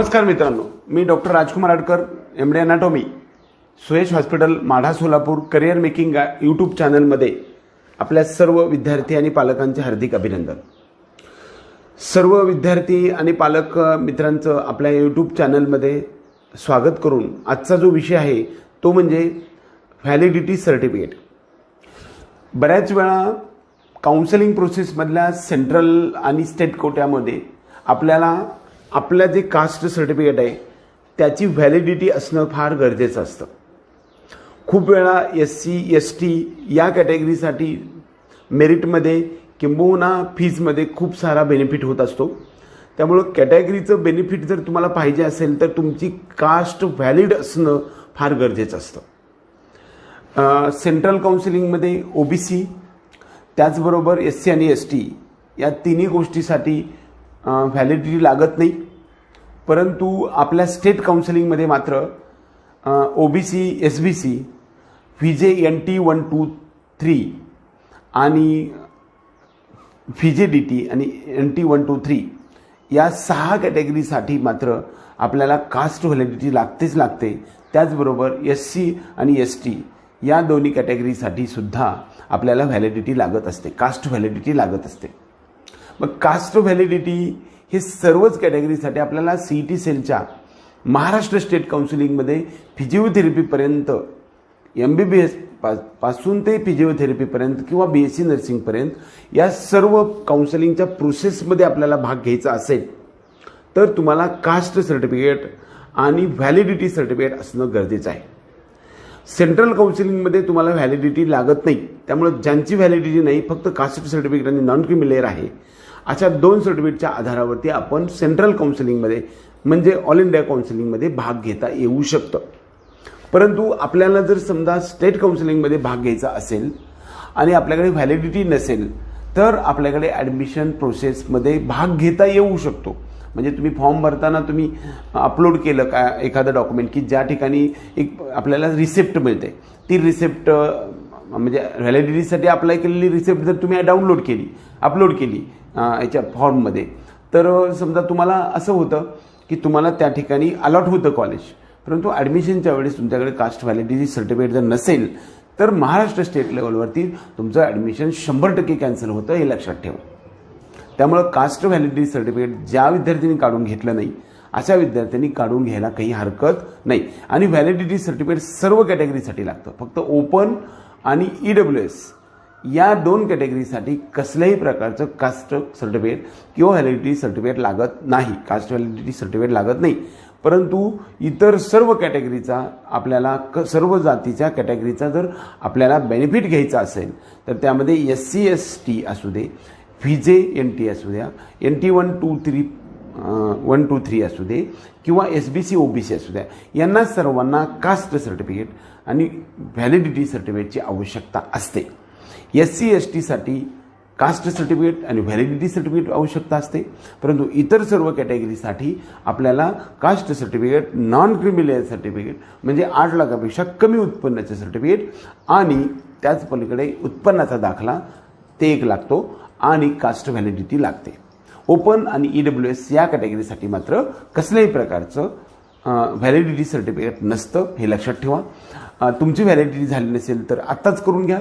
नमस्कार मित्रांनो मी doctor Rajkumar Adkar M D anatomy Suyash hospital Madha Solapur career making YouTube चॅनलमध्ये आपल्या सर्व विद्यार्थी आणि पालकांचे हार्दिक अभिनंदन. सर्व विद्यार्थी आणि पालक मित्रांचं आपल्या यूट्यूब चॅनलमध्ये स्वागत करून आजचा जो विषय आहे तो म्हणजे व्हॅलिडिटी सर्टिफिकेट बऱ्याच वेळा काउन्सिलिंग प्रोसेसमधल्या सेंट्रल आणि स्टेट कोट्यामध्ये आपल्याला आपलं जे कास्ट सर्टिफिकेट आहे त्याची व्हॅलिडिटी असणं फार गरजेचं असतं. खूप वेळा एस सी एस टी या कॅटेगरीसाठी मेरिटमध्ये किंबहुना फीजमध्ये खूप सारा बेनिफिट होत असतो. त्यामुळं कॅटेगरीचं बेनिफिट जर तुम्हाला पाहिजे असेल तर तुमची कास्ट व्हॅलिड असणं फार गरजेचं असतं. सेंट्रल काउन्सिलिंगमध्ये ओ बी सी त्याचबरोबर एस सी आणि एस टी या तिन्ही गोष्टीसाठी व्हॅलिडिटी लागत नाही. परंतु आपल्या स्टेट काउन्सिलिंगमध्ये मात्र O B C S B C V J N T one two three आणि व्ही जे डी टी आणि N T one two three या सहा कॅटेगरीसाठी मात्र आपल्याला कास्ट व्हॅलिडिटी लागतेच लागते. त्याचबरोबर एस सी आणि एस टी या दोन्ही कॅटेगरीसाठी सुद्धा आपल्याला व्हॅलिडिटी लागत असते कास्ट व्हॅलिडिटी लागत असते. मग कास्ट व्हॅलिडिटी हे सर्वच कॅटेगरीसाठी आपल्याला सी टी सेलच्या महाराष्ट्र स्टेट काउन्सिलिंगमध्ये फिजिओथेरपीपर्यंत एम बी बी एस पा पासून ते फिजिओथेरपीपर्यंत किंवा बी एस सी नर्सिंगपर्यंत या सर्व काउन्सिलिंगच्या प्रोसेसमध्ये आपल्याला भाग घ्यायचा असेल तर तुम्हाला कास्ट सर्टिफिकेट आणि व्हॅलिडिटी सर्टिफिकेट असणं गरजेचं आहे. सेंट्रल काउन्सिलिंगमध्ये तुम्हाला व्हॅलिडिटी लागत नाही. त्यामुळे ज्यांची व्हॅलिडिटी नाही फक्त कास्ट सर्टिफिकेट आणि नॉन क्रिमिलेअर आहे. अशा दोन सर्टिफिकेटच्या आधारावरती आपण सेंट्रल काउन्सिलिंगमध्ये म्हणजे ऑल इंडिया काउन्सिलिंगमध्ये भाग घेता येऊ शकतं. परंतु आपल्याला जर समजा स्टेट काउन्सिलिंगमध्ये भाग घ्यायचा असेल आणि आपल्याकडे व्हॅलिडिटी नसेल तर आपल्याकडे ॲडमिशन प्रोसेसमध्ये भाग घेता येऊ शकतो. म्हणजे तुम्ही फॉर्म भरताना तुम्ही अपलोड केलं का एखादं डॉक्युमेंट की ज्या ठिकाणी एक आपल्याला रिसिप्ट मिळते ती रिसिप्ट म्हणजे व्हॅलिडिटीसाठी अप्लाय केलेली रिसिप्ट जर तुम्ही डाउनलोड केली अपलोड केली याच्या फॉर्ममध्ये. तर समजा तुम्हाला असं होतं की तुम्हाला त्या ठिकाणी अलॉट होतं कॉलेज परंतु ॲडमिशनच्या वेळेस तुमच्याकडे कास्ट व्हॅलिडिटी सर्टिफिकेट जर नसेल तर महाराष्ट्र स्टेट लेवलवरती तुमचं ॲडमिशन शंभर टक्के कॅन्सल होतं हे लक्षात ठेवा. त्यामुळं कास्ट व्हॅलिडिटी सर्टिफिकेट ज्या विद्यार्थ्यांनी काढून घेतलं नाही अशा विद्यार्थ्यांनी काढून घ्यायला काही हरकत नाही. आणि व्हॅलिडिटी सर्टिफिकेट सर्व कॅटेगरीसाठी लागतं. फक्त ओपन आणि ई डब्ल्यू एस या दोन कॅटेगरीसाठी कसल्याही प्रकारचं कास्ट सर्टिफिकेट किंवा व्हॅलिडिटी सर्टिफिकेट लागत नाही. कास्ट व्हॅलिडिटी सर्टिफिकेट लागत नाही. परंतु इतर सर्व कॅटेगरीचा आपल्याला क सर्व जातीच्या कॅटेगरीचा जर आपल्याला बेनिफिट घ्यायचा असेल तर त्यामध्ये एस सी एस टी असू दे व्ही जे एन टी असू द्या N T one two three one two three असू दे किंवा S B C O B C असू द्या यांना सर्वांना कास्ट सर्टिफिकेट आणि व्हॅलिडिटी सर्टिफिकेटची आवश्यकता असते. एस सी एस टीसाठी कास्ट सर्टिफिकेट आणि व्हॅलिडिटी सर्टिफिकेट आवश्यकता असते. परंतु इतर सर्व कॅटेगरीसाठी आपल्याला caste certificate non criminal certificate म्हणजे आठ लाखापेक्षा कमी उत्पन्नाचे सर्टिफिकेट आणि त्याच पलीकडे उत्पन्नाचा दाखला ते एक लागतो. आणि कास्ट व्हॅलिडिटी लागते. ओपन आणि ई डब्ल्यू एस या कॅटेगरीसाठी मात्र कसल्याही प्रकारचं व्हॅलिडिटी सर्टिफिकेट नसतं हे लक्षात ठेवा. तुमची व्हॅलिडिटी झाली नसेल तर आत्ताच करून घ्या.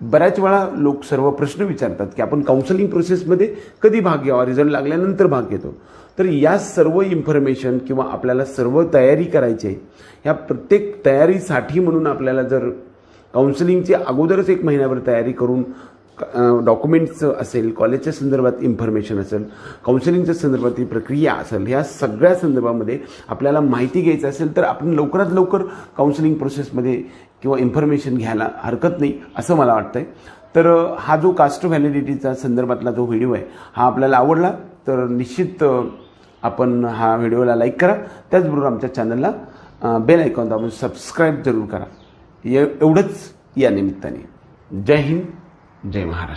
बऱ्याच वेळा लोक सर्व प्रश्न विचारतात की आपण काउन्सिलिंग प्रोसेसमध्ये कधी भाग घ्यावा? रिझल्ट लागल्यानंतर भाग घेतो. तर या सर्व इन्फॉर्मेशन किंवा आपल्याला सर्व तयारी करायची आहे ह्या प्रत्येक तयारीसाठी म्हणून आपल्याला जर काउन्सिलिंगची अगोदरच एक महिन्याभर तयारी करून डॉक्युमेंट्स असेल कॉलेजच्या संदर्भात इन्फॉर्मेशन असेल काउन्सिलिंगच्या संदर्भातली प्रक्रिया असेल ह्या सगळ्या संदर्भामध्ये आपल्याला माहिती घ्यायचं असेल तर आपण लवकरात लवकर काउन्सिलिंग प्रोसेसमध्ये किंवा इन्फॉर्मेशन घ्यायला हरकत नाही असं मला वाटतंय. तर हा जो कास्ट व्हॅलिडिटीचा संदर्भातला जो व्हिडिओ आहे हा आपल्याला आवडला तर निश्चित आपण हा व्हिडिओला लाईक करा. त्याचबरोबर आमच्या चॅनलला बेल आयकॉन दाबून सबस्क्राईब जरूर करा. एवढंच या निमित्ताने. जय हिंद. जय महाराष्ट्र.